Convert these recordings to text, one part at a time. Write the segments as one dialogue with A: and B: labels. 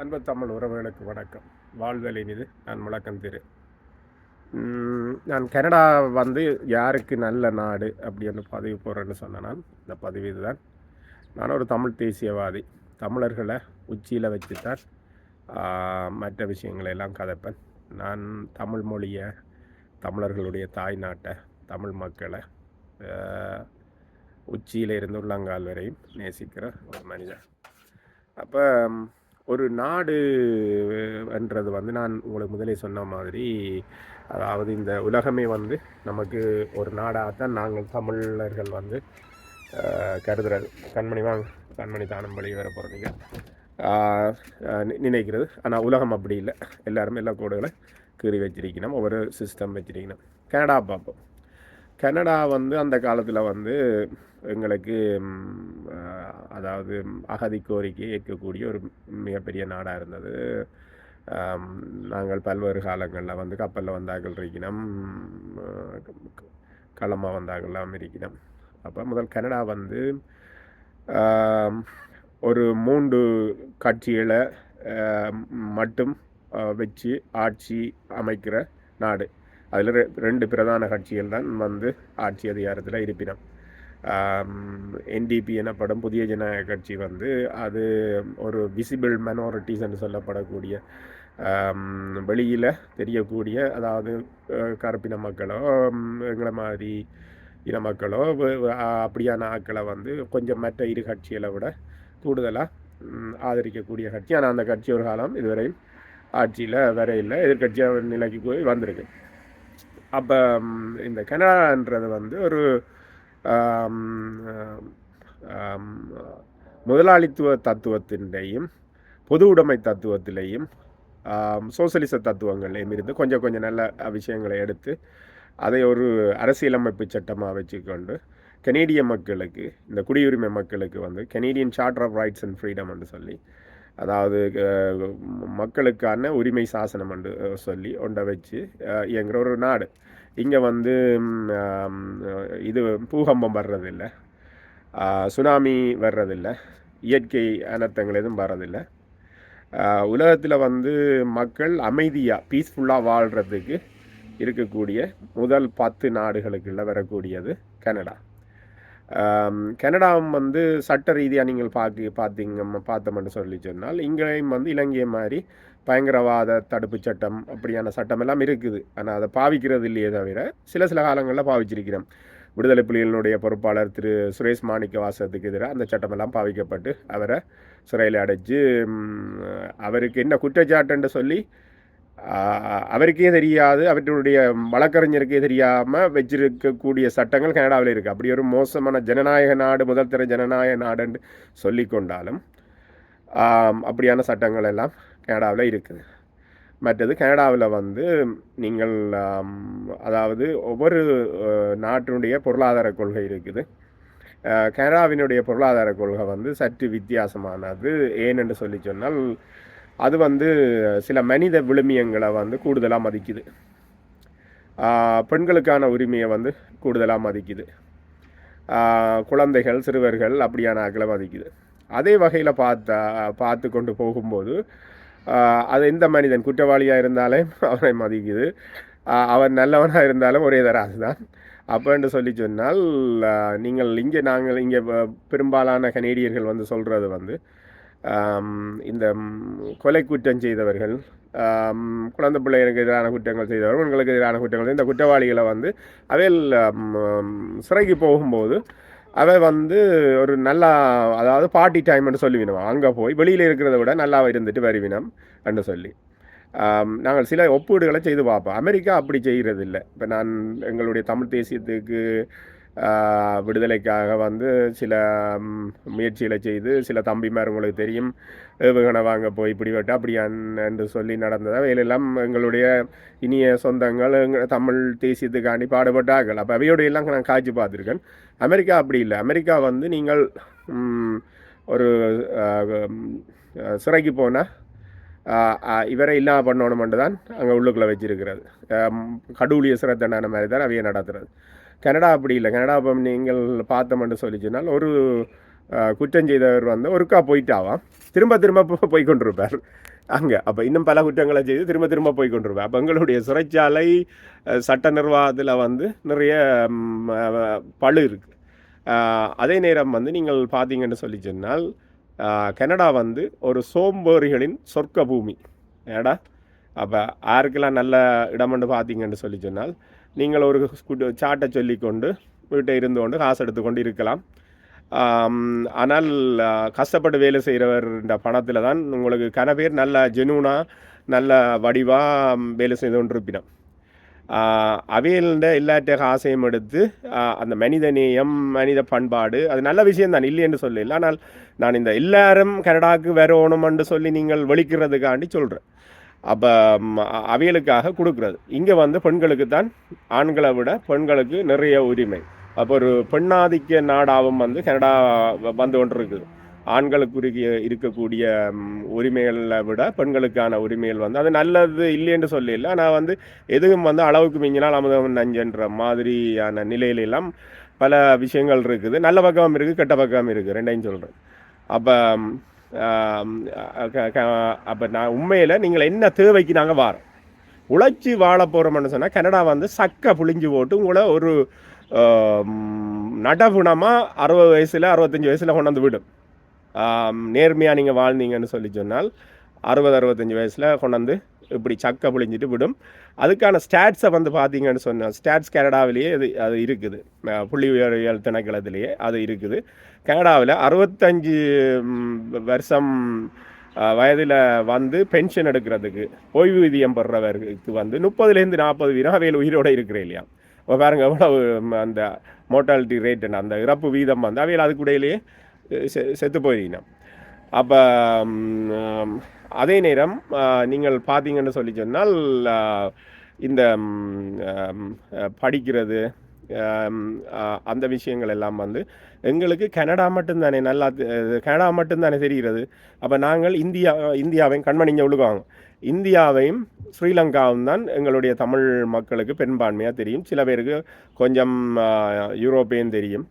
A: அன்பு தமிழ் உறவுகளுக்கு வணக்கம். வாழ்தலின் இது நான் முழக்கம் திரு. நான் கனடா வந்து யாருக்கு நல்ல நாடு அப்படின்னு பதிவு போடுறேன்னு சொன்ன நான் இந்த பதிவு இதுதான். நான் ஒரு தமிழ் தேசியவாதி. தமிழர்களை உச்சியில் வச்சுத்தான் மற்ற விஷயங்களை எல்லாம் கதைப்பேன். நான் தமிழ் மொழியை தமிழர்களுடைய தாய் நாட்டை தமிழ் மக்களை உச்சியில் இருந்து உள்ளங்கால் வரையும் நேசிக்கிற ஒரு மனிதன். அப்போ ஒரு நாடு என்றது வந்து நான் உங்களுக்கு முதலே சொன்ன மாதிரி அதாவது இந்த உலகமே வந்து நமக்கு ஒரு நாடாகத்தான் நாங்கள் தமிழர்கள் வந்து கருதுறது. கண்மணி வாங்க கண்மணி தானம் வழி வர போகிறீங்க நினைக்கிறது. ஆனால் உலகம் அப்படி இல்லை. எல்லாருமே எல்லா கோடுகளை கீறி வச்சிருக்கணும். ஒவ்வொரு சிஸ்டம் வச்சிருக்கணும். கனடா பார்ப்போம். கனடா வந்து அந்த காலத்தில் வந்து எங்களுக்கு அதாவது அகதி கோரிக்கை ஏற்கக்கூடிய ஒரு மிகப்பெரிய நாடாக இருந்தது. நாங்கள் பல்வேறு காலங்களில் வந்து கப்பலில் வந்தார்கள் இருக்கணும் களமாக வந்தார்கள்லாம் இருக்கணும் அப்போ முதல் கனடா வந்து ஒரு மூன்று கட்சிகளை மட்டும் வச்சு ஆட்சி அமைக்கிற நாடு. அதில் ரெ ரெண்டு பிரதான கட்சிகள் தான் வந்து ஆட்சி அதிகாரத்தில் இருப்பினம். என்டிபி எனப்படும் புதிய ஜனநாயக கட்சி வந்து அது ஒரு விசிபிள் மைனாரிட்டிஸ் என்று சொல்லப்படக்கூடிய வெளியில் தெரியக்கூடிய அதாவது கருப்பின மக்களோ எங்களை மாதிரி இன மக்களோ அப்படியான ஆட்களை வந்து கொஞ்சம் மற்ற இரு கட்சிகளை விட கூடுதலாக ஆதரிக்கக்கூடிய கட்சி. ஆனால் அந்த கட்சி ஒரு காலம் இதுவரையும் ஆட்சியில் வர இல்லை. எதிர்கட்சியாக நிலைக்கு போய் வந்திருக்கு. அப்போ இந்த கனடான்றது வந்து ஒரு முதலாளித்துவ தத்துவத்தின்டையும் பொது உடைமை தத்துவத்திலையும் சோசியலிச சோசலிச தத்துவங்களையும் இருந்து கொஞ்சம் கொஞ்சம் நல்ல விஷயங்களை எடுத்து அதை ஒரு அரசியலமைப்பு சட்டமாக வச்சுக்கொண்டு கெனேடிய மக்களுக்கு இந்த குடியுரிமை மக்களுக்கு வந்து Canadian charter of rights and freedom என்று சொல்லி அதாவது மக்களுக்கான உரிமை சாசனம் என்று சொல்லி ஒன்றை வச்சு அஹ், இயங்குற ஒரு நாடு. இங்கே வந்து இது பூகம்பம் வர்றதில்லை. சுனாமி வர்றதில்லை. இயற்கை அனர்த்தங்கள் எதுவும் வர்றதில்லை. உலகத்தில் வந்து மக்கள் அமைதியாக பீஸ்ஃபுல்லாக வாழ்கிறதுக்கு இருக்கக்கூடிய முதல் பத்து நாடுகளுக்குள்ளே வரக்கூடியது கனடா. கனடாவும் வந்து சட்ட ரீதியாக நீங்கள் பார்க்க பார்த்தீங்க பார்த்தோம்னு சொல்லி சொன்னால் இங்கேயும் வந்து இலங்கை மாதிரி பயங்கரவாத தடுப்பு சட்டம் அப்படியான சட்டம் எல்லாம் இருக்குது. ஆனால் அதை பாவிக்கிறது இல்லையே தவிர சில சில காலங்களில் பாவிச்சிருக்கிறோம். விடுதலை புலிகளினுடைய பொறுப்பாளர் திரு சுரேஷ் மாணிக்க வாசத்துக்கு எதிராக அந்த சட்டமெல்லாம் பாவிக்கப்பட்டு அவரை சிறையில் அடைச்சு அவருக்கு என்ன குற்றச்சாட்டுன்னு சொல்லி அவருக்கே தெரியாது அவற்றுடைய வழக்கறிஞருக்கே தெரியாமல் வச்சிருக்கக்கூடிய சட்டங்கள் கனடாவில் இருக்குது அப்படி ஒரு மோசமான ஜனநாயக நாடு முதல் தர ஜனநாயக நாடுன்னு சொல்லிக்கொண்டாலும் கொண்டாலும் அப்படியான சட்டங்கள் எல்லாம் கனடாவில் இருக்குது. மற்றது கனடாவில் வந்து நீங்கள் அதாவது ஒவ்வொரு நாட்டினுடைய பொருளாதார கொள்கை இருக்குது. கனடாவினுடைய பொருளாதார கொள்கை வந்து சற்று வித்தியாசமானது. ஏனென்று சொல்லி சொன்னால் அது வந்து சில மனித விழுமியங்களை வந்து கூடுதலாக மதிக்குது. பெண்களுக்கான உரிமையை வந்து கூடுதலாக மதிக்குது. குழந்தைகள் சிறுவர்கள் அப்படியான ஆக்களை மதிக்குது. அதே வகையில் பார்த்தா பார்த்து கொண்டு போகும்போது அது எந்த மனிதன் குற்றவாளியாக இருந்தாலும் அவனை மதிக்குது. அவர் அவன் நல்லவனாக இருந்தாலும் ஒரே தராசு தான். அப்போன்னு சொல்லி சொன்னால் நீங்கள் இங்கே நாங்கள் இங்கே பெரும்பாலான கனேடியர்கள் வந்து சொல்கிறது வந்து இந்த கொலை குற்றம் செய்தவர்கள் குழந்தை பிள்ளைகளுக்கு எதிரான குற்றங்கள் செய்தவர்கள் உங்களுக்கு எதிரான குற்றங்கள் இந்த குற்றவாளிகளை வந்து அவையில் சிறைக்கு போகும்போது அவை வந்து ஒரு நல்லா அதாவது பார்ட்டி டைம்னு சொல்லிவினோம் அங்கே போய் வெளியில் இருக்கிறத விட நல்லா இருந்துட்டு வருவினம் என்று சொல்லி. நாங்கள் சில ஒப்பீடுகளை செய்து பார்ப்போம். அமெரிக்கா அப்படி செய்கிறது இல்லை இப்போ நான் எங்களுடைய தமிழ் தேசியத்துக்கு விடுதலைக்காக வந்து சில முயற்சிகளை செய்து சில தம்பிமார் உங்களுக்கு தெரியும். ஏவுகணை வாங்க போய் இப்படி விட்டு அப்படி என்று சொல்லி நடந்தது. அவையிலெல்லாம் எங்களுடைய இனிய சொந்தங்கள் எங்கள் தமிழ் தேசியத்துக்காண்டி பாடுபட்டார்கள். அப்போ அவையோட எல்லாம் நான் காய்ச்சி பார்த்துருக்கேன். அமெரிக்கா அப்படி இல்லை. அமெரிக்கா வந்து நீங்கள் ஒரு சிறைக்கு போனால் இவரை இல்லாம பண்ணணுமென்று தான் அங்கே உள்ளுக்குள்ளே வச்சிருக்கிறது. கடவுளிய சிறை தண்டனை மாதிரி தான் அவையை நடத்துறது. கனடா அப்படி இல்லை. கனடா இப்போ நீங்கள் பார்த்தோம்னு சொல்லி சொன்னால் ஒரு குற்றம் செய்தவர் வந்து ஒருக்கா போயிட்டாவாம் திரும்ப திரும்ப போய் கொண்டிருப்பார். அங்கே. அப்போ இன்னும் பல குற்றங்களை செய்து திரும்ப திரும்ப போய் கொண்டிருப்பார். அப்போ எங்களுடைய சிறைச்சாலை சட்ட நிர்வாகத்தில் வந்து நிறைய பழு பளு இருக்குது அதே நேரம் வந்து நீங்கள் பார்த்தீங்கன்னு சொல்லி சொன்னால் கனடா வந்து ஒரு சோம்பேறிகளின் சொர்க்க பூமி ஏடா? அப்போ யாருக்கெல்லாம் நல்ல இடம்னு பார்த்தீங்கன்னு சொல்லி சொன்னால் நீங்கள் ஒரு சாட்டை சொல்லிக்கொண்டு வீட்டை இருந்து கொண்டு காசு எடுத்துக்கொண்டு இருக்கலாம். ஆனால் கஷ்டப்பட்டு வேலை செய்கிறவர்ன்ற பணத்தில் தான் உங்களுக்கு கன பேர் நல்ல ஜெனூனாக நல்ல வடிவாக வேலை செய்து கொண்டிருப்பினோம். அவையிலிருந்த எல்லாற்ற ஆசையும் எடுத்து அந்த மனித நேயம் மனித பண்பாடு அது நல்ல விஷயம்தான் இல்லை என்று சொல்லல. ஆனால் நான் இந்த எல்லாரும் கனடாவுக்கு வரணுமென்று சொல்லி நீங்கள் வெளிக்கிறதுக்காண்டி சொல்கிறேன் அப்போ அவியலுக்காக கொடுக்குறது. இங்கே வந்து பெண்களுக்கு தான் ஆண்களை விட பெண்களுக்கு நிறைய உரிமை. அப்போ ஒரு பெண்ணாதிக்க நாடாகவும் வந்து கனடா வ- வந்து கொண்டு இருக்குது ஆண்களுக்குரிய இருக்கக்கூடிய உரிமைகளை விட பெண்களுக்கான உரிமைகள் வந்து அது நல்லது இல்லைன்னு சொல்லிடல ஆனால் வந்து எதுவும் வந்து அளவுக்கு மிஞ்சினால் அமுதம் நஞ்சன்ற மாதிரியான நிலையிலெல்லாம் பல விஷயங்கள் இருக்குது. நல்ல பக்கம் இருக்குது கெட்ட பக்கம் இருக்குது ரெண்டையும் சொல்கிறேன் அப்போ அப்போ நான் உண்மையில் நீங்கள் என்ன தேவைக்கு நாங்கள் வாரோம்? உழைச்சி வாழ போகிறோம்னு சொன்னால் கனடா வந்து சக்கை புளிஞ்சு போட்டு உங்களை ஒரு நடகுணமாக அறுபது வயசில் அறுபத்தஞ்சி வயசில் கொண்டாந்து விடும். நேர்மையாக நீங்கள் வாழ்ந்தீங்கன்னு சொல்லி சொன்னால் அறுபது அறுபத்தஞ்சி வயசில் கொண்டாந்து இப்படி சக்கை புளிஞ்சிட்டு விடும். அதுக்கான ஸ்டாட்ஸை வந்து பார்த்தீங்கன்னு சொன்னால் ஸ்டாட்ஸ் கனடாவிலேயே இது அது இருக்குது. புள்ளி உயர்வியல் திணைக்களத்திலேயே அது இருக்குது. கனடாவில் அறுபத்தஞ்சு வருஷம் வயதில் வந்து பென்ஷன் எடுக்கிறதுக்கு ஓய்வூதியம் பெறுறவருக்கு வந்து முப்பதுலேருந்து நாற்பது வீரம் அவையில் உயிரோடு இருக்கிறேன் இல்லையா? இப்போ பாருங்க எவ்வளவு அந்த மோட்டாலிட்டி ரேட் அந்த இறப்பு வீதம் வந்து அவையில் அதுக்குடையிலேயே செ- செத்து போயிருக்கணும் அப்போ அதே நேரம் நீங்கள் பார்த்தீங்கன்னு சொல்லி சொன்னால் இந்த படிக்கிறது அந்த விஷயங்கள் எல்லாம் வந்து எங்களுக்கு கனடா மட்டும்தானே நல்லா கனடா மட்டும்தானே தெரிகிறது. அப்போ நாங்கள் இந்தியா இந்தியாவையும் கண்மணிங்க உழுகுவாங்க. இந்தியாவையும் ஸ்ரீலங்காவும் தான் எங்களுடைய தமிழ் மக்களுக்கு பெரும்பான்மையாக தெரியும். சில பேருக்கு கொஞ்சம் யூரோப்பியன் தெரியும்.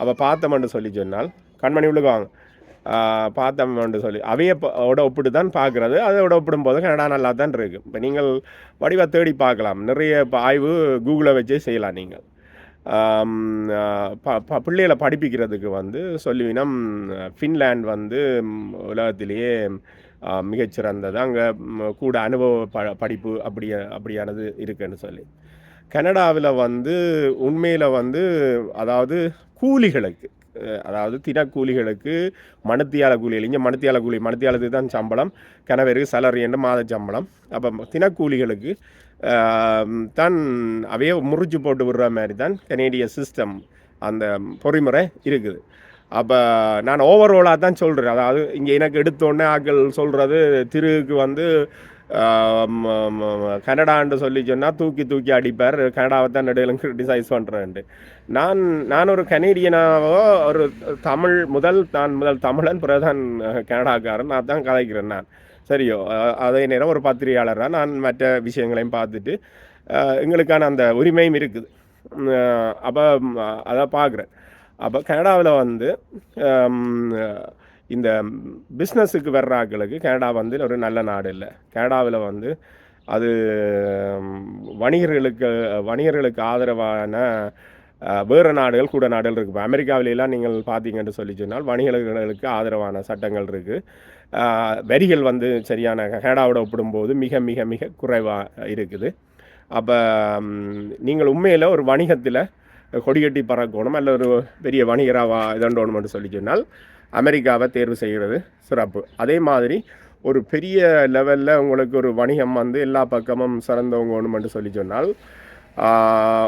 A: அப்போ பார்த்தோம்னு சொல்லி சொன்னால் கண்மணி உழுகுவாங்க. பார்த்தோம்னு சொல்லி. அவையோட ஒப்பிட்டு தான் பார்க்குறது. அதோட ஒப்பிடும்போது கனடா நல்லா தான் இருக்குது இப்போ நீங்கள் வடிவ தேடி பார்க்கலாம். நிறைய இப்போ ஆய்வு கூகுளில் வச்சே செய்யலாம் நீங்கள். ப ப பிள்ளைகளை படிப்பிக்கிறதுக்கு வந்து சொல்லுவினம் ஃபின்லேண்ட் வந்து உலகத்திலேயே மிகச்சிறந்தது. அங்கே கூட அனுபவ ப படிப்பு அப்படி அப்படியானது இருக்குன்னு சொல்லி. கனடாவில் வந்து உண்மையில் வந்து அதாவது கூலிகளுக்கு அதாவது தினக்கூலிகளுக்கு மணத்தியால கூலி இங்கே மணத்தியால கூலி மணத்தியாலத்துக்கு தான் சம்பளம் கணவருக்கு சலரி என்று மாத சம்பளம். அப்போ தினக்கூலிகளுக்கு தான் அவையே முறிச்சு போட்டு விடுற மாதிரி தான் கனேடிய சிஸ்டம் அந்த பொறிமுறை இருக்குது. அப்போ நான் ஓவரோலாக தான் சொல்கிறேன் அதாவது இங்கே எனக்கு எடுத்தோடனே ஆக்கள் சொல்கிறது திருவுக்கு வந்து கனடான்னு சொல்லி சொன்னால் தூக்கி தூக்கி அடிப்பார். கனடாவை தான் நடுவில் கிரிட்டிசைஸ் பண்ணுறேன்ட்டு நான் நான் ஒரு கனேடியனாவோ ஒரு தமிழ் முதல் நான் முதல் தமிழன் பிரதான் கனடாக்காரன் நான் தான் கதைக்கிறேன் நான். சரியோ அதே நேரம் ஒரு பத்திரிகையாளராக நான் மற்ற விஷயங்களையும் பார்த்துட்டு எங்களுக்கான அந்த உரிமையும் இருக்குது. அப்போ அதை பார்க்குறேன். அப்போ கனடாவில் வந்து இந்த பிஸ்னஸுக்கு வர்ற ஆக்களுக்கு கனடா வந்து ஒரு நல்ல நாடு இல்லை. கனடாவில் வந்து அது வணிகர்களுக்கு வணிகர்களுக்கு ஆதரவான வேறு நாடுகள் கூட நாடுகள் இருக்குது அமெரிக்காவிலெல்லாம் நீங்கள் பார்த்தீங்கன்னு சொல்லி சொன்னால் வணிகர்களுக்கு ஆதரவான சட்டங்கள் இருக்குது வரிகள் வந்து சரியான கனடாவோட ஒப்பிடும்போது மிக மிக மிக குறைவாக இருக்குது. அப்போ நீங்கள் உண்மையில் ஒரு வணிகத்தில் கொடிகட்டி பறக்கணும் அல்ல ஒரு பெரிய வணிகராக இதண்டோணும்னு சொல்லி சொன்னால் அமெரிக்காவை தேர்வு செய்கிறது. சிறப்பு. அதே மாதிரி ஒரு பெரிய லெவலில் உங்களுக்கு ஒரு வணிகம் வந்து எல்லா பக்கமும் சிறந்தவங்க ஒன்று சொல்லி சொன்னால்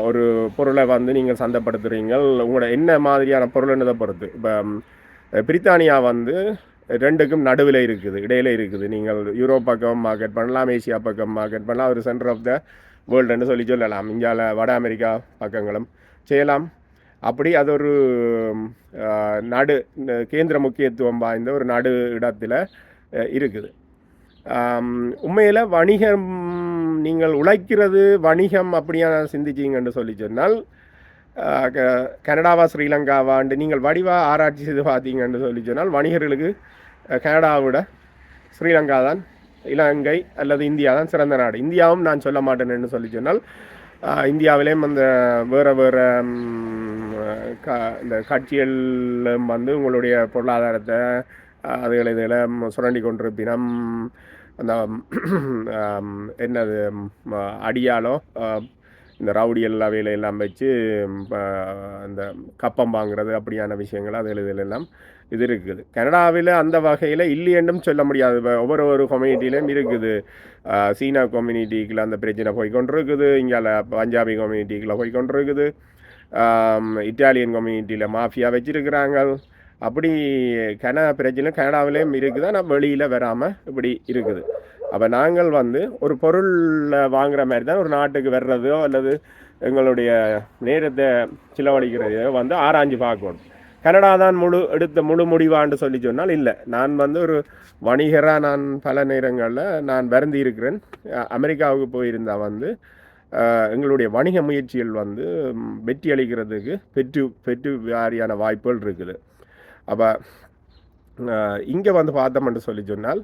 A: ஒரு பொருளை வந்து நீங்கள் சந்தைப்படுத்துகிறீங்க உங்களோட என்ன மாதிரியான பொருள்ன்றதை பொறுத்து. இப்போ பிரித்தானியா வந்து ரெண்டுக்கும் நடுவில் இருக்குது இடையில இருக்குது. நீங்கள் யூரோப் பக்கம் மார்க்கெட் பண்ணலாம் ஏசியா பக்கம் மார்க்கெட் பண்ணலாம் ஒரு சென்டர் ஆஃப் த வேர்ல்டுன்னு சொல்லி சொல்லலாம். இந்தியாவில் வட அமெரிக்கா பக்கங்களும் செய்யலாம். அப்படி அது ஒரு நடு இந்த கேந்திர முக்கியத்துவம் வாய்ந்த ஒரு நடு இடத்துல இருக்குது. உண்மையில் வணிகம் நீங்கள் உழைக்கிறது வணிகம் அப்படியா சிந்திச்சிங்கன்னு சொல்லி சொன்னால் க- கனடாவா ஸ்ரீலங்காவாண்டு நீங்கள் வடிவாக ஆராய்ச்சி செய்து பார்த்தீங்கன்னு சொல்லி சொன்னால் வணிகர்களுக்கு கனடாவோட ஸ்ரீலங்கா தான் இலங்கை அல்லது இந்தியா தான் சிறந்த நாடு. இந்தியாவும் நான் சொல்ல மாட்டேன்னு சொல்லி சொன்னால் இந்தியாவிலேயும் அந்த வேறு வேறு க இந்த கட்சிகளும் வந்து உங்களுடைய பொருளாதாரத்தை அதுகளை இதில் சுரண்டி கொண்டிருப்பினம் அந்த என்னது ம், அடியாலோ இந்த ரவுடியல் அவையிலெல்லாம் வச்சு இந்த கப்பம் வாங்குறது அப்படியான விஷயங்கள் அது இதிலெல்லாம் இது இருக்குது. கனடாவில் அந்த வகையில் இல்லையென்றும் சொல்ல முடியாது. ஒவ்வொரு ஒரு கம்யூனிட்டிலையும் இருக்குது. சீனா கம்யூனிட்டிக்குள்ள அந்த பிரச்சனை போய்கொண்டிருக்குது இங்கே பஞ்சாபி கம்யூனிட்டிக்குள்ள போய்கொண்டிருக்குது இட்டாலியன் கம்யூனிட்டியில் மாஃபியா வச்சிருக்கிறாங்க. அப்படி கன பிரச்சனை கனடாவிலேயும் இருக்குது? ஆனால் வெளியில் வராமல் இப்படி இருக்குது. அப்போ நாங்கள் வந்து ஒரு பொருள் வாங்குற மாதிரி தான் ஒரு நாட்டுக்கு வர்றதோ அல்லது எங்களுடைய நேரத்தை செலவழிக்கிறதையோ வந்து ஆராய்ஞ்சு பார்க்கணும். கனடா தான் முழு எடுத்த முழு முடிவான்னு சொல்லி சொன்னால் இல்லை. நான் வந்து ஒரு வணிகராக நான் பல நேரங்களில் நான் வருந்தி இருக்கிறேன் அமெரிக்காவுக்கு போயிருந்தால் வந்து எங்களுடைய வணிக முயற்சிகள் வந்து வெற்றி அளிக்கிறதுக்கு பெற்று பெற்று வாரியான வாய்ப்புகள் இருக்குது. அப்போ இங்கே வந்து பார்த்தோம்னு சொல்லி சொன்னால்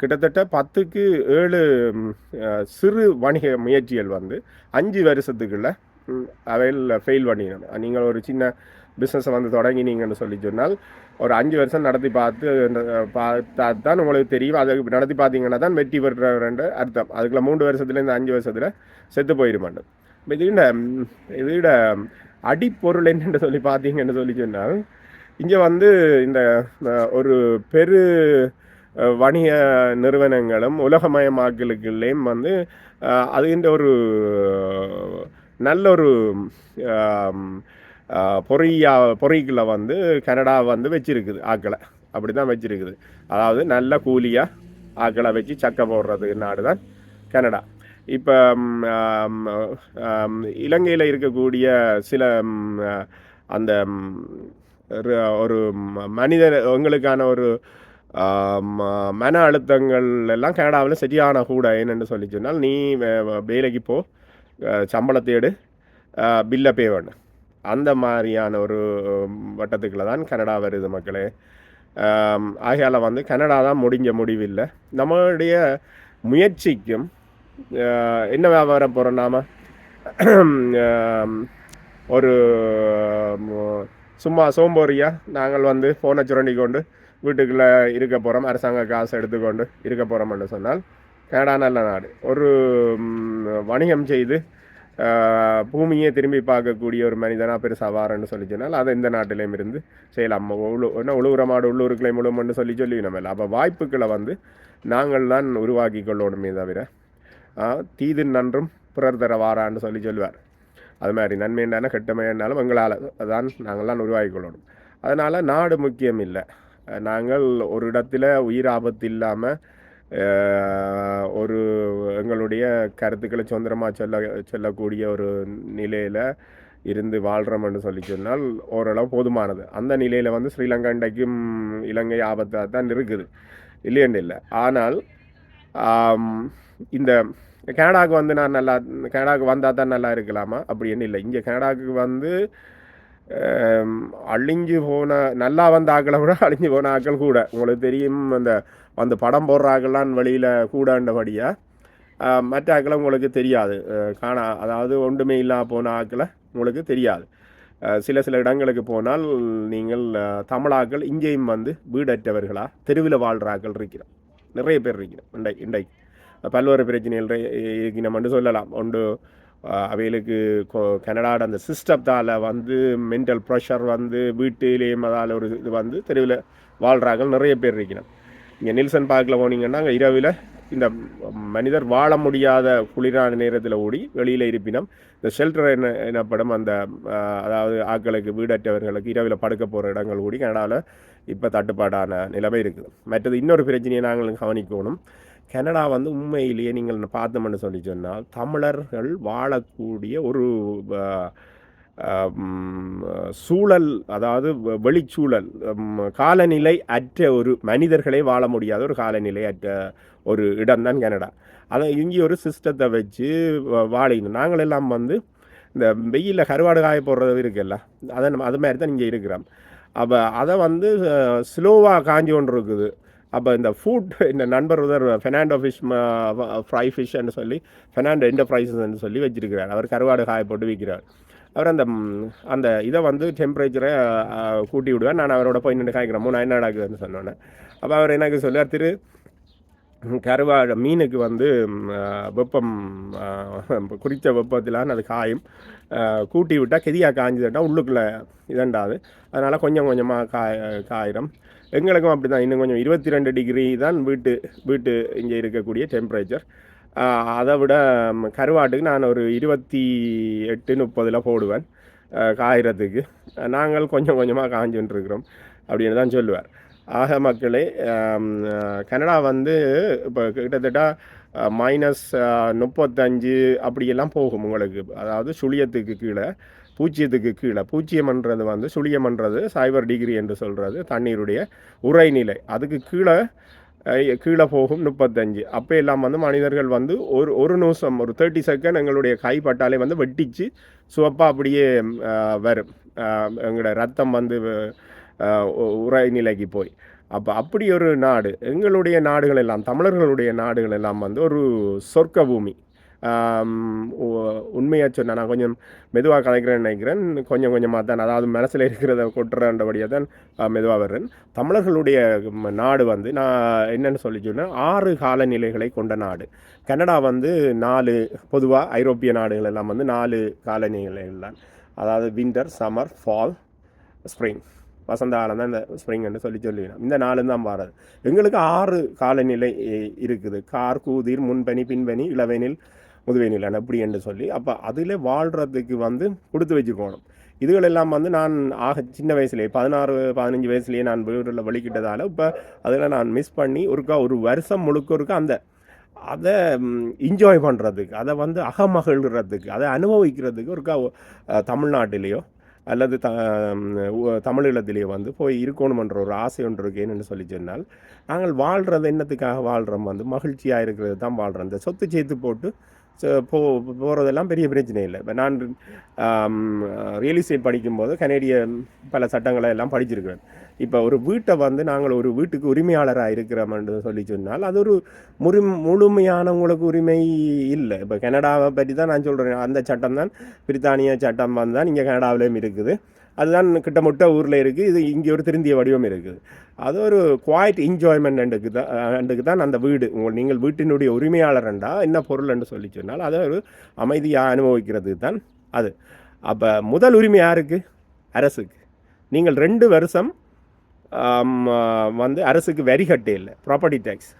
A: கிட்டத்தட்ட பத்துக்கு ஏழு சிறு வணிக முயற்சிகள் வந்து அஞ்சு வருஷத்துக்குள்ள அவையில் ஃபெயில் பண்ணிடணும் நீங்கள் ஒரு சின்ன பிஸ்னஸை வந்து தொடங்கினீங்கன்னு சொல்லி சொன்னால் ஒரு அஞ்சு வருஷம் நடத்தி பார்த்து பார்த்தா தான் உங்களுக்கு தெரியும். அதை நடத்தி பார்த்தீங்கன்னா தான் வெற்றி பெற்றவர்ன்ற அர்த்தம். அதுக்குள்ள மூன்று வருஷத்துலேருந்து அஞ்சு வருஷத்தில் செத்து போயிருமாண்டு. இதோட இதோட அடிப்பொருள் என்னன்னு சொல்லி பார்த்தீங்கன்னு சொல்லி சொன்னால் இங்கே வந்து இந்த ஒரு பெரு வணிக நிறுவனங்களும் உலகமயமாக்கலுக்குள்ளேயும் வந்து அதுகின்ற ஒரு நல்ல ஒரு பொறியா பொறிகளை வந்து கனடா வந்து வச்சிருக்குது ஆக்களை. அப்படி தான் வச்சிருக்குது. அதாவது நல்ல கூலியாக ஆக்களை வச்சு சக்கை போடுறது நாடு தான் கனடா. இப்போ இலங்கையில் இருக்கக்கூடிய சில அந்த ஒரு- ம- மனிதர் உங்களுக்கான ஒரு ம- மன அழுத்தங்கள் எல்லாம் கனடாவில் சரியான கூட. என்னென்னு சொல்லி சொன்னால் நீ வே- வேலைக்கு போ சம்பளத்தேடு சம்பளத்தை எடு பில்லை பே பண்ணு. அந்த மாதிரியான ஒரு வட்டத்துக்குள்ள தான் கனடா வருது மக்களே. ஆகையால் வந்து கனடா தான் முடிஞ்ச முடிவில்லை. நம்மளுடைய முயற்சிக்கும் என்ன வியாபாரம் போகிறோம் நாம்? ஒரு சும்மா சோம்போறியாக நாங்கள் வந்து ஃபோனை சுரண்டி கொண்டு வீட்டுக்குள்ளே இருக்க போகிறோம் அரசாங்க காசு எடுத்துக்கொண்டு இருக்க போகிறோம்னு சொன்னால் கனடா நல்ல நாடு. ஒரு வணிகம் செய்து பூமியை திரும்பி பார்க்கக்கூடிய ஒரு மனிதனாக பெருசாக வாரன்னு சொல்லி சொன்னால் அதை இந்த நாட்டிலையும் இருந்து செய்யலாம். உழு என்ன உழுவுற மாடு உள்ளூருக்குள்ளே முழுமன்னு சொல்லி சொல்லி நம்ம இல்லை அப்போ வாய்ப்புகளை வந்து நாங்கள் தான் உருவாக்கி கொள்ளணுமே தவிர தீது நன்றும் பிறர் தர வாரான்னு சொல்லி சொல்லுவார் அது மாதிரி நன்மைண்டான கெட்டமையானாலும் எங்களால் தான் நாங்கள்லாம் உருவாக்கி கொள்ளணும். அதனால் நாடு முக்கியம் இல்லை. நாங்கள் ஒரு இடத்துல உயிர் ஆபத்து இல்லாமல் ஒரு எங்களுடைய கருத்துக்களை சுதந்திரமாக சொல்ல சொல்லக்கூடிய ஒரு நிலையில் இருந்து வாழ்கிறோம்னு சொல்லி சொன்னால் ஓரளவு போதுமானது. அந்த நிலையில் வந்து ஸ்ரீலங்கா இன்றைக்கும் இலங்கை ஆபத்தாக தான் இருக்குது. இல்லையண்டு இல்லை. ஆனால் இந்த கனடாவுக்கு வந்து நான் நல்லா கனடாவுக்கு வந்தால் தான் நல்லா இருக்கலாமா? அப்படின்னு இல்லை. இங்கே கனடாவுக்கு வந்து அழிஞ்சு போன நல்லா வந்த ஆக்களை விட அழிஞ்சு போன ஆக்கள் கூட உங்களுக்கு தெரியும் அந்த அந்த படம் போடுற ஆக்கள்லாம் வெளியில் கூடண்டபடியாக மற்ற ஆக்களை உங்களுக்கு தெரியாது காணா அதாவது ஒன்றுமே இல்லா போன ஆக்களை உங்களுக்கு தெரியாது சில சில இடங்களுக்கு போனால் நீங்கள் தமிழாக்கள் இங்கேயும் வந்து வீடற்றவர்களாக தெருவில் வாழ்கிற ஆக்கள் இருக்கிறோம் நிறைய பேர் இருக்கிறோம் இண்டை இன்றைக்கு பல்வேறு பிரச்சனைகள் இருக்கிறோம் இருக்கணும்னு சொல்லலாம் ஒன்று அவைகளுக்கு கொ- கனடாட அந்த சிஸ்டத்தால் வந்து மென்டல் ப்ரெஷர் வந்து வீட்டிலேயும் அதால் ஒரு இது வந்து தெருவில் வாழ்கிறாங்க நிறைய பேர் இருக்கிறாங்க. இங்கே நில்சன் பார்க்கில் போனீங்கன்னா அங்கே இரவில் இந்த மனிதர் வாழ முடியாத குளிரான நேரத்தில் ஓடி வெளியில் இருப்பினும் இந்த ஷெல்டர் என்ன எனப்படும் அந்த அதாவது ஆட்களுக்கு வீடற்றவர்களுக்கு இரவில் படுக்க போகிற இடங்கள் கூடி கனடாவில் இப்போ தட்டுப்பாடான நிலைமை இருக்குது. மற்றது இன்னொரு பிரச்சனையை நாங்கள் கவனிக்கணும். கனடா வந்து உண்மையிலேயே நீங்கள் பார்த்தோம்னு சொல்லி சொன்னால் தமிழர்கள் வாழக்கூடிய ஒரு சூழல் அதாவது வெளிச்சூழல் காலநிலை அற்ற ஒரு மனிதர்களே வாழ முடியாத ஒரு காலநிலை அற்ற ஒரு இடம்தான் கனடா. அதை இங்கே ஒரு சிஸ்டத்தை வச்சு வ- நாங்கள் எல்லாம் வந்து இந்த வெயிலில் கருவாடு காய போடுறது இருக்குல்ல அதை நம்ம அது மாதிரி தான் இங்கே இருக்கிறோம். அப்போ அதை வந்து ஸ்லோவாக காஞ்சி கொண்டு இருக்குது அப்போ இந்த ஃபுட் இந்த நண்பர் ஒருத்தர் ஃபெர்னாண்டோ ஃபிஷ் ஃப்ரை ஃபிஷ்ன்னு சொல்லி ஃபெர்னாண்டோ என்டர்பிரைசஸ்ன்னு சொல்லி வச்சிருக்கிறார். அவர் கருவாடு காய போட்டு விற்கிறார் அவர் அந்த அந்த இதை வந்து டெம்பரேச்சரை கூட்டி விடுவேன் நான் அவரோட போய் நின்று காய்க்கிறேன். மூணு என்ன நடக்குதுன்னு சொன்னோன்னே. அப்போ அவர் எனக்கு சொல்லுவார் திரு கருவாடு மீனுக்கு வந்து வெப்பம் குறித்த வெப்பத்திலான அது காயும். கூட்டி விட்டால் கெதியாக காய்ஞ்சதுட்டா உள்ளுக்குள்ளே இதண்டாது. அதனால் கொஞ்சம் கொஞ்சமாக காய் காயிரும். எங்களுக்கும் அப்படி தான் இன்னும் கொஞ்சம் இருபத்தி ரெண்டு டிகிரி தான் வீட்டு வீட்டு இங்கே இருக்கக்கூடிய டெம்பரேச்சர் அதை விட கருவாட்டுக்கு நான் ஒரு இருபத்தி எட்டு முப்பதில் போடுவேன் காயிறதுக்கு. நாங்கள் கொஞ்சம் கொஞ்சமாக காய்ஞ்சுன்ட்ருக்கிறோம் அப்படின்னு தான் சொல்லுவார். ஆக மக்களே கனடா வந்து இப்போ கிட்டத்தட்ட மைனஸ் முப்பத்தஞ்சு அப்படியெல்லாம் போகும் உங்களுக்கு. அதாவது சுழியத்துக்கு கீழே பூஜ்ஜியத்துக்கு கீழே. பூஜ்ஜியம்ன்றது வந்து சுழியம்ன்றது சைபர் டிகிரி என்று சொல்கிறது தண்ணீருடைய உரைநிலை அதுக்கு கீழே கீழே போகும் முப்பத்தஞ்சு. அப்போ எல்லாம் வந்து மனிதர்கள் வந்து ஒரு ஒரு நிமிஷம் ஒரு தேர்ட்டி செகண்ட் எங்களுடைய கைப்பட்டாலே வந்து வெட்டிச்சு சுவப்பாக அப்படியே வரும். எங்களோட ரத்தம் வந்து உரைநிலைக்கு போய். அப்போ அப்படி ஒரு நாடு எங்களுடைய நாடுகள் எல்லாம் தமிழர்களுடைய நாடுகள் எல்லாம் வந்து ஒரு சொர்க்க பூமி உண்மையாக சொன்னால் நான் கொஞ்சம் மெதுவாக கலைக்கிறேன்னு நினைக்கிறேன். கொஞ்சம் கொஞ்சமாக தான் அதாவது மனசில் இருக்கிறத கொட்டுறன்றபடியாக தான் மெதுவாக வர்றேன். தமிழர்களுடைய நாடு வந்து நான் என்னென்னு சொல்லி சொன்னால் ஆறு காலநிலைகளை கொண்ட நாடு. கனடா வந்து நாலு பொதுவாக ஐரோப்பிய நாடுகள் எல்லாம் வந்து நாலு காலநிலைகள் தான் அதாவது வின்டர் சம்மர் ஃபால் ஸ்ப்ரிங் வசந்த காலம் தான் இந்த ஸ்ப்ரிங்னு சொல்லி சொல்லிடணும் இந்த நாலு தான் மாறுது. எங்களுக்கு ஆறு காலநிலை இ- இருக்குது. கார் கூதிர் முன்பனி பின்பனி இளவெனில் முதுவெனில் அப்படி என்று சொல்லி. அப்போ அதில் வாழ்கிறதுக்கு வந்து கொடுத்து வச்சுக்கணும். இதுகளெல்லாம் வந்து நான் ஆக சின்ன வயசுலேயே பதினாறு பதினஞ்சு வயசுலேயே நான் வீட்டில் வலிக்கிட்டதால இப்போ அதில் நான் மிஸ் பண்ணி ஒருக்கா ஒரு வருஷம் முழுக்க ஒருக்கா அந்த அதை என்ஜாய் பண்ணுறதுக்கு அதை வந்து அகமகிழ்கிறதுக்கு அதை அனுபவிக்கிறதுக்கு ஒருக்கா தமிழ்நாட்டிலேயோ அல்லது த தமிழீழத்திலேயே வந்து போய் இருக்கணுமன்ற ஒரு ஆசை ஒன்று இருக்கேன்னு சொல்லி சொன்னால் நாங்கள் வாழ்கிறது என்னத்துக்காக வாழ்கிறோம் வந்து மகிழ்ச்சியாக இருக்கிறது தான் வாழ்கிறோம் இந்த சொத்து சேர்த்து போட்டு போ போகிறதெல்லாம் பெரிய பிரச்சனை இல்லை. இப்போ நான் ரியல் எஸ்டேட் படிக்கும்போது கனேடிய பல சட்டங்களை எல்லாம் படிச்சிருக்கிறேன். இப்போ ஒரு வீட்டை வந்து நாங்கள் ஒரு வீட்டுக்கு உரிமையாளராக இருக்கிறோம்னு சொல்லி சொன்னால் அது ஒரு முறி முழுமையான உங்களுக்கு உரிமை இல்லை. இப்போ கனடாவை பற்றி தான் நான் சொல்கிறேன் அந்த சட்டம் தான் பிரித்தானிய சட்டம் வந்து தான் இங்கே கனடாவிலையும் இருக்குது. அதுதான் கிட்டமுட்ட ஊரில் இருக்குது இது இங்கே ஒரு திருந்திய வடிவம் இருக்குது அது ஒரு குவாய்ட் என்ஜாய்மெண்ட்டுக்கு தான் அண்டுக்கு தான் அந்த வீடு. உங்கள் நீங்கள் வீட்டினுடைய உரிமையாளர்ண்டா என்ன பொருள்னு சொல்லி சொன்னால் அதை ஒரு அமைதியாக அனுபவிக்கிறது தான் அது. அப்போ முதல் உரிமை யாருக்கு? அரசுக்கு. நீங்கள் ரெண்டு வருஷம் வந்து அரசுக்கு வரி கட்டே இல்லை. ப்ராப்பர்ட்டி டேக்ஸ்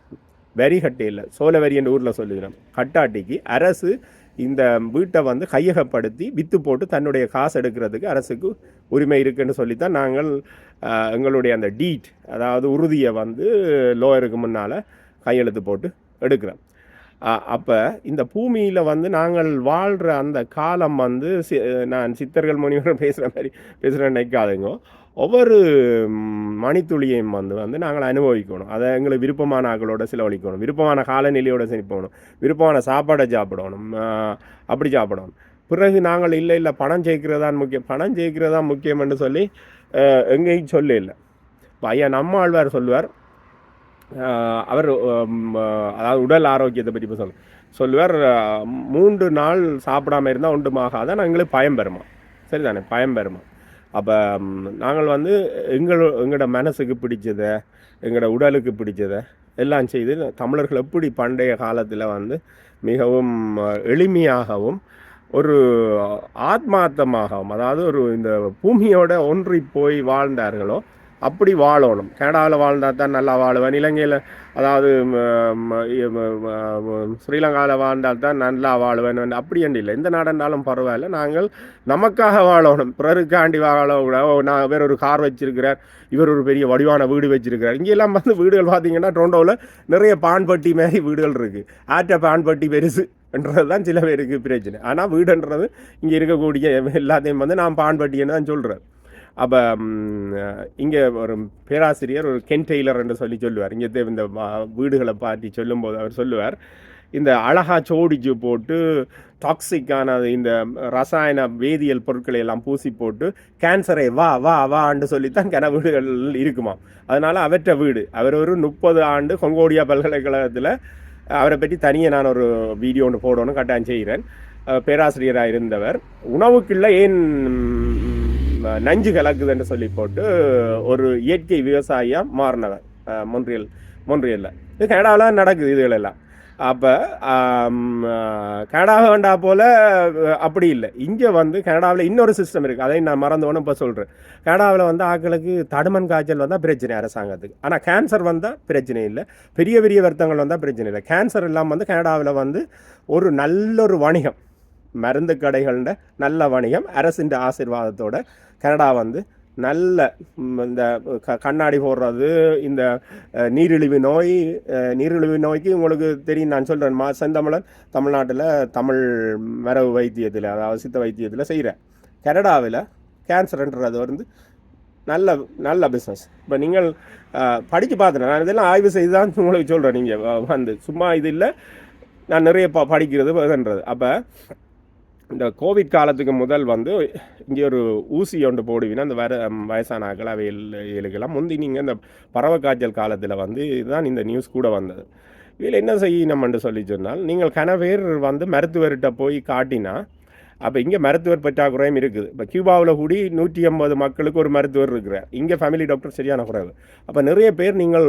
A: வரி கட்டே இல்லை. சோழ வரி என்ற ஊரில் சொல்லிக்கிறோம் கட்டாட்டிக்கு அரசு இந்த வீட்டை வந்து கையகப்படுத்தி விற்று போட்டு தன்னுடைய காசு எடுக்கிறதுக்கு அரசுக்கு உரிமை இருக்குன்னு சொல்லித்தான் நாங்கள் எங்களுடைய அந்த டீட் அதாவது உறுதியை வந்து லோயருக்கு முன்னால் கையெழுத்து போட்டு எடுக்கிறோம். அப்போ இந்த பூமியில் வந்து நாங்கள் வாழ்கிற அந்த காலம் வந்து சி- நான் சித்தர்கள் முனிவர் பேசுகிற மாதிரி பேசுகிறேன் நினைக்காதுங்க. ஒவ்வொரு மணித்துளியையும் வந்து வந்து நாங்கள் அனுபவிக்கணும். அதை எங்களுக்கு விருப்பமான ஆக்களோட செலவழிக்கணும். விருப்பமான காலநிலையோட செழிப்போகணும் விருப்பமான சாப்பாடை சாப்பிடணும். அப்படி சாப்பிடணும். பிறகு நாங்கள் இல்லை இல்லை பணம் ஜெயிக்கிறதான் முக்கியம் பணம் ஜெயிக்கிறதான் முக்கியம்னு சொல்லி எங்கேயும் சொல்ல இல்லை இப்போ ஐயா நம்ம ஆழ்வார் சொல்லுவார். அவர் அதாவது உடல் ஆரோக்கியத்தை பற்றி இப்போ சொல்ல சொல்லுவார். மூன்று நாள் சாப்பிடாம இருந்தால் ஒன்றுமாகாதான் எங்களுக்கு பயம் பெறுமா சரிதானே? பயம் பெறுமா அப்போ நாங்கள் வந்து எங்கள் எங்களோட மனசுக்கு பிடிச்சதை எங்களோட உடலுக்கு பிடிச்சதை எல்லாம் செய்து தமிழர்கள் எப்படி பண்டைய காலத்தில் வந்து மிகவும் எளிமையாகவும் ஒரு ஆத்மார்த்தமாகவும் அதாவது ஒரு இந்த பூமியோட ஒன்றி போய் வாழ்ந்தார்களோ அப்படி வாழணும். கனடாவில் வாழ்ந்தா தான் நல்லா வாழுவேன். இலங்கையில் அதாவது ஸ்ரீலங்காவில் வாழ்ந்தால் தான் நல்லா வாழுவேன். அப்படி என்று இல்லை. எந்த நாடென்றாலும் பரவாயில்ல. நாங்கள் நமக்காக வாழணும். பிறருக்காண்டி வாழக்கூடாது. நான் வேற ஒரு கார் வச்சிருக்கிறார். இவர் ஒரு பெரிய வடிவான வீடு வச்சிருக்கிறார். இங்கெல்லாம் வந்து வீடுகள் பார்த்தீங்கன்னா டொண்டோவில் நிறைய பான்பட்டி மாதிரி வீடுகள் இருக்குது ஆற்ற பான்பட்டி பெருசு என்றது தான் சில பேருக்கு பிரச்சனை. ஆனால் வீடுன்றது இங்கே இருக்கக்கூடிய எல்லாத்தையும் வந்து நான் பான்பட்டின்னு தான் சொல்கிறேன் அப்போ இங்கே ஒரு பேராசிரியர் ஒரு கென் டெய்லர் என்று சொல்லி சொல்லுவார். இங்கே இந்த வீடுகளை பாட்டி சொல்லும்போது அவர் சொல்லுவார். இந்த அழகாக சோடிச்சு போட்டு டாக்ஸிக்கான இந்த ரசாயன வேதியியல் பொருட்களை எல்லாம் பூசி போட்டு கேன்சரை வா வா வான்னு சொல்லித்தான் கன வீடுகள் இருக்குமா. அதனால் அவற்ற வீடு. அவர் ஒரு முப்பது ஆண்டு கொங்கோடியா பல்கலைக்கழகத்தில் அவரை பற்றி தனியாக நான் ஒரு வீடியோ ஒன்று போடணும் கட்டாயம் செய்கிறேன். பேராசிரியராக இருந்தவர் உணவுக்குள்ள ஏன் நஞ்சு கலக்குதுன்னு சொல்லி போட்டு ஒரு இயற்கை விவசாயியாக மாறினவர். மொன்றியல் மொன்றியலில். இது கனடாவில் நடக்குது இதுகளெல்லாம். அப்போ கனடா வேண்டா போல் அப்படி இல்லை. இங்கே வந்து கனடாவில் இன்னொரு சிஸ்டம் இருக்குது அதை நான் மறந்தவொன்னு இப்போ சொல்கிறேன் கனடாவில் வந்து ஆட்களுக்கு தடுமன் காய்ச்சல் வந்தால் பிரச்சனை அரசாங்கத்துக்கு. ஆனால் கேன்சர் வந்தால் பிரச்சனை இல்லை. பெரிய பெரிய வருத்தங்கள் வந்தால் பிரச்சனை இல்லை. கேன்சர் இல்லாமல் வந்து கனடாவில் வந்து ஒரு நல்ல ஒரு வணிகம். மருந்து கடைகள்ட நல்ல வணிகம். அரசின் ஆசீர்வாதத்தோட கனடா வந்து நல்ல இந்த க கண்ணாடி போடுறது இந்த நீரிழிவு நோய் நீரிழிவு நோய்க்கு உங்களுக்கு தெரியும் நான் சொல்கிறேன் மா செந்தமிழன் தமிழ்நாட்டில் தமிழ் மரபு வைத்தியத்தில் அதாவது சித்த வைத்தியத்தில் செய்கிறேன் கனடாவில் கேன்சர்ன்றது வந்து நல்ல நல்ல பிஸ்னஸ் இப்போ நீங்கள் படித்து படிச்சு பார்த்துட்டேன் நான் இதெல்லாம் ஆய்வு செய்து தான் உங்களுக்கு சொல்கிறேன் நீங்கள் வந்து. சும்மா இது இல்லை. நான் நிறைய ப படிக்கிறது இதுன்றது. அப்போ இந்த கோவிட் காலத்துக்கு முதல் வந்து இங்கே ஒரு ஊசி ஒன்று போடுவீங்கன்னா அந்த வர வயசான ஆக்கள் அவைகளுக்கெல்லாம் முந்தி நீங்கள் இந்த பறவை காய்ச்சல் காலத்தில் வந்து இதுதான் இந்த நியூஸ் கூட வந்தது. இதில் என்ன செய்யணும்னு சொல்லி சொன்னால் நீங்கள் கனவேர் வந்து மருத்துவர்கிட்ட போய் காட்டினா அப்போ இங்கே மருத்துவர் பற்றாக்குறையும் இருக்குது. இப்போ கியூபாவில் கூடி நூற்றி ஐம்பது மக்களுக்கு ஒரு மருத்துவர் இருக்கிறார். இங்கே ஃபேமிலி டாக்டர் சரியான குறைவு. அப்போ நிறைய பேர் நீங்கள்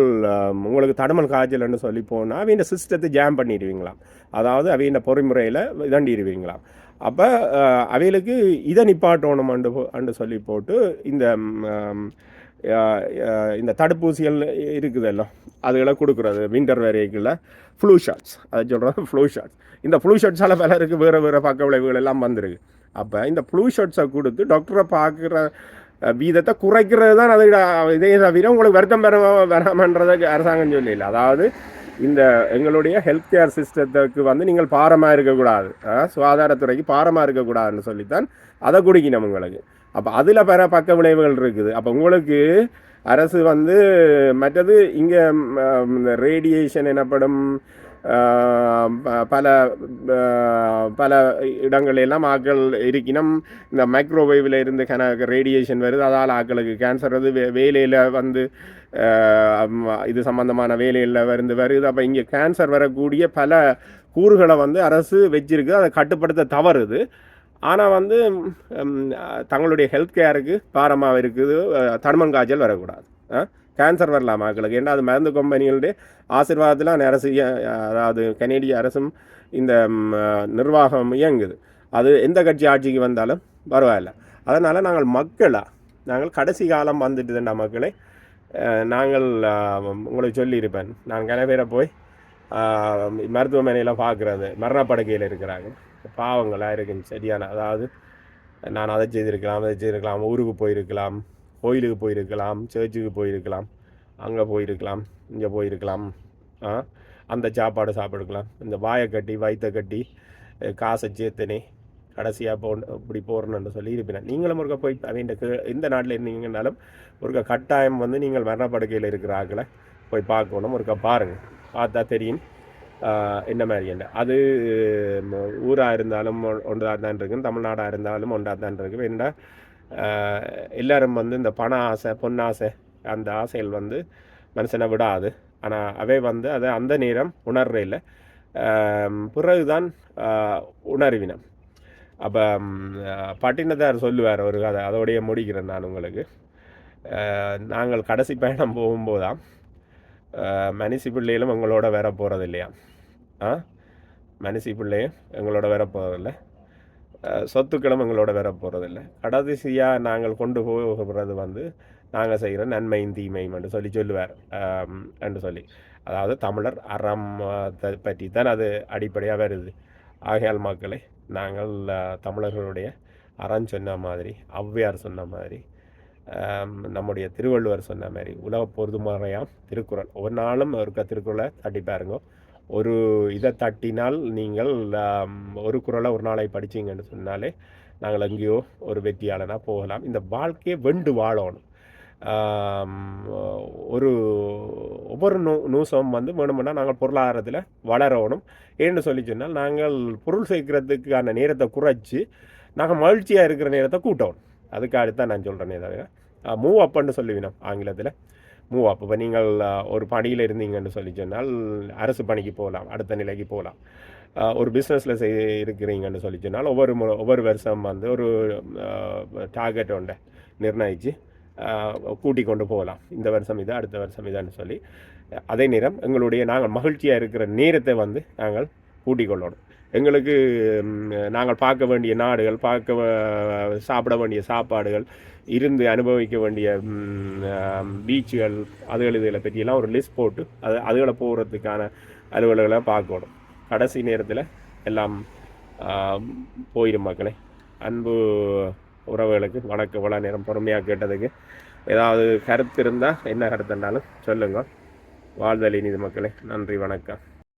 A: உங்களுக்கு தடுமல் காய்ச்சல்னு சொல்லி போனால் அவங்க சிஸ்டத்தை ஜாம் பண்ணிடுவீங்களாம். அதாவது அவங்க பொறிமுறையில் இதண்டிடுவீங்களாம் அப்போ அவைகளுக்கு இதை நிப்பாட்டணும் அண்டு அண்டு சொல்லி போட்டு இந்த இந்த தடுப்பூசிகள் இருக்குதல்ல அதுகளை கொடுக்குறது விண்டர் வேரியக்கில் ஃப்ளூ ஷாட்ஸ் அதை சொல்கிறது ஃப்ளூ ஷாட்ஸ் இந்த ஃப்ளூ ஷாட்ஸால் பலருக்கு வேறு வேறு பக்க விளைவுகள் எல்லாம் வந்திருக்கு. அப்போ இந்த ஃப்ளூ ஷாட்ஸை கொடுத்து டாக்டரை பார்க்குற வீதத்தை குறைக்கிறது தான் அது இதே தவிர உங்களுக்கு வருத்தம் பெற வராமன்றதை அரசாங்கம் சொல்லல அதாவது இந்த எங்களுடைய ஹெல்த் கேர் சிஸ்டத்துக்கு வந்து நீங்கள் பாரமாக இருக்கக்கூடாது. சுகாதாரத்துறைக்கு பாரமாக இருக்கக்கூடாதுன்னு சொல்லித்தான் அதை குடிக்கணும் உங்களுக்கு. அப்போ அதில் பெற பக்க விளைவுகள் இருக்குது. அப்போ உங்களுக்கு அரசு வந்து மற்றது இங்கே இந்த ரேடியேஷன் எனப்படும் ப- பல பல இடங்களெல்லாம் ஆக்கள் இருக்கணும் இந்த மைக்ரோவேவில் இருந்து கன ரேடியேஷன் வருது. அதால் ஆக்களுக்கு கேன்சர் வருது. வே வேலையில் வந்து இது சம்பந்தமான வேலையில் வந்து வருது. அப்போ இங்கே கேன்சர் வரக்கூடிய பல கூறுகளை வந்து அரசு வச்சிருக்கு. அதை கட்டுப்படுத்த தவறுது. ஆனால் வந்து தங்களுடைய ஹெல்த் கேருக்கு பாரமாக இருக்குது. தடுமன் காய்ச்சல் வரக்கூடாது. கேன்சர் வரலாம் மக்களுக்கு? ஏன்னா அது மருந்து கம்பெனிகளுடைய ஆசீர்வாதத்தில் அந்த அரசு அதாவது கனேடிய அரசும் இந்த நிர்வாகம் இயங்குது. அது எந்த கட்சி ஆட்சிக்கு வந்தாலும் பரவாயில்ல. அதனால் நாங்கள் மக்களாக நாங்கள் கடைசி காலம் வந்துட்டுதுண்டா மக்களே மக்களை நாங்கள் உங்களை உங்களுக்கு சொல்லியிருப்பேன். நான் கனவேரை போய் மருத்துவமனையில் பார்க்குறது மரணப்படுக்கையில் இருக்கிறாங்க. பாவங்களாக இருக்குங்க சரியான அதாவது நான் அதை செய்திருக்கலாம் அதை செய்திருக்கலாம் ஊருக்கு போயிருக்கலாம் கோயிலுக்கு போயிருக்கலாம் சர்ச்சுக்கு போயிருக்கலாம் அங்கே போயிருக்கலாம் இங்கே போயிருக்கலாம் அந்த சாப்பாடு சாப்பிடுக்கலாம் இந்த வாயை கட்டி வயிற்றை கட்டி காசை சேர்த்தனே கடைசியாக போ இப்படி போடணும்னு சொல்லி இருப்பேன் நீங்களும் ஒருக்கா போய் அவங்க எந்த நாட்டில் இருந்தீங்கன்னாலும் ஒருக்க கட்டாயம் வந்து நீங்கள் மரணப்படுக்கையில் இருக்கிற ஆக்களை போய் பார்க்கணும். ஒருக்கா பாருங்கள் பார்த்தா தெரியும் என்ன மாதிரி என்ன. அது ஊராக இருந்தாலும் ஒன்றாக தான் இருக்கும் தமிழ்நாடாக இருந்தாலும் ஒன்றாக தான் இருக்கும். ஏன்னா எல்லோரும் வந்து இந்த பண ஆசை பொன்னாசை அந்த ஆசைகள் வந்து மனுஷனை விடாது. ஆனால் அவை வந்து அதை அந்த நேரம் உணர்ற இல்லை. பிறகுதான் உணர்வினம். அப்போ பட்டினத்தார் சொல்லுவார் ஒரு கதை. அதோடைய முடிக்கிறேன் நான் உங்களுக்கு. நாங்கள் கடைசி பயணம் போகும்போதாம் மனிசி மனுஷி பிள்ளைகளும் எங்களோட வர போகிறது இல்லையா ஆ? மனுஷி பிள்ளையும் எங்களோட வர போகிறதில்ல சொத்துக்களும் எங்களோட வர போகிறதில்ல கடைசியாக நாங்கள் கொண்டு போகிறது வந்து நாங்கள் செய்கிற நன்மையும் தீமையும் என்று சொல்லி சொல்லுவார். என்று சொல்லி. அதாவது தமிழர் அறம் பற்றி தான் அது அடிப்படையாக வருது. ஆகையால் மக்களை நாங்கள் தமிழர்களுடைய அறம் சொன்ன மாதிரி ஔவையார் சொன்ன மாதிரி நம்முடைய திருவள்ளுவர் சொன்ன மாதிரி உலக பொருதுமுறையாம் திருக்குறள். ஒரு நாளும் இருக்க திருக்குறளை தட்டி பாருங்க. ஒரு இதை தட்டினால் நீங்கள் ஒரு குறளை ஒரு நாளை படிச்சீங்கன்னு சொன்னாலே நாங்கள் எங்கேயோ ஒரு வெற்றியாளனாக போகலாம். இந்த வாழ்க்கையை வெண்டு வாழணும். ஒரு ஒவ்வொரு நூ நியூஸும் வந்து வேணுமென்னா நாங்கள் பொருளாதாரத்தில் வளரணும். ஏன்னு சொல்லி சொன்னால் நாங்கள் பொருள் சேர்க்கறதுக்கான நேரத்தை குறைச்சி நாங்கள் மகிழ்ச்சியாக இருக்கிற நேரத்தை கூட்டணும். அதுக்காக தான் நான் சொல்கிறேனே தவிர மூவ் அப்புன்னு சொல்லுவினோம் ஆங்கிலத்தில். மூவ் அப் இப்போ நீங்கள் ஒரு பணியில் இருந்தீங்கன்னு சொல்லி சொன்னால் அரசு பணிக்கு போகலாம் அடுத்த நிலைக்கு போகலாம். ஒரு பிஸ்னஸில் செய் இருக்கிறீங்கன்னு சொல்லி சொன்னால் ஒவ்வொரு மு ஒவ்வொரு வருஷம் வந்து ஒரு டார்கெட் ஒன்றை நிர்ணயித்து கூட்டி கொண்டு போகலாம். இந்த வருஷம் இது அடுத்த வருஷம் இதான்னு சொல்லி. அதே நேரம் எங்களுடைய நாங்கள் மகிழ்ச்சியாக இருக்கிற நேரத்தை வந்து நாங்கள் கூட்டிக் கொள்ளணும். எங்களுக்கு நாங்கள் பார்க்க வேண்டிய நாடுகள் பார்க்க சாப்பிட வேண்டிய சாப்பாடுகள் இருந்து அனுபவிக்க வேண்டிய பீச்சுகள் அதுகள் இதில் பற்றியெல்லாம் ஒரு லிஸ்ட் போட்டு அது அதுகளை போகிறதுக்கான அலுவலர்களை பார்க்கணும். கடைசி நேரத்தில் எல்லாம் போயிடும் மக்களே. அன்பு உறவுகளுக்கு வணக்கம். இவ்வளோ நேரம் பொறுமையாக கேட்டதுக்கு ஏதாவது கருத்து இருந்தால் என்ன கருத்துனாலும் சொல்லுங்கள் வாழ்தல் இனிது மக்களே நன்றி வணக்கம்.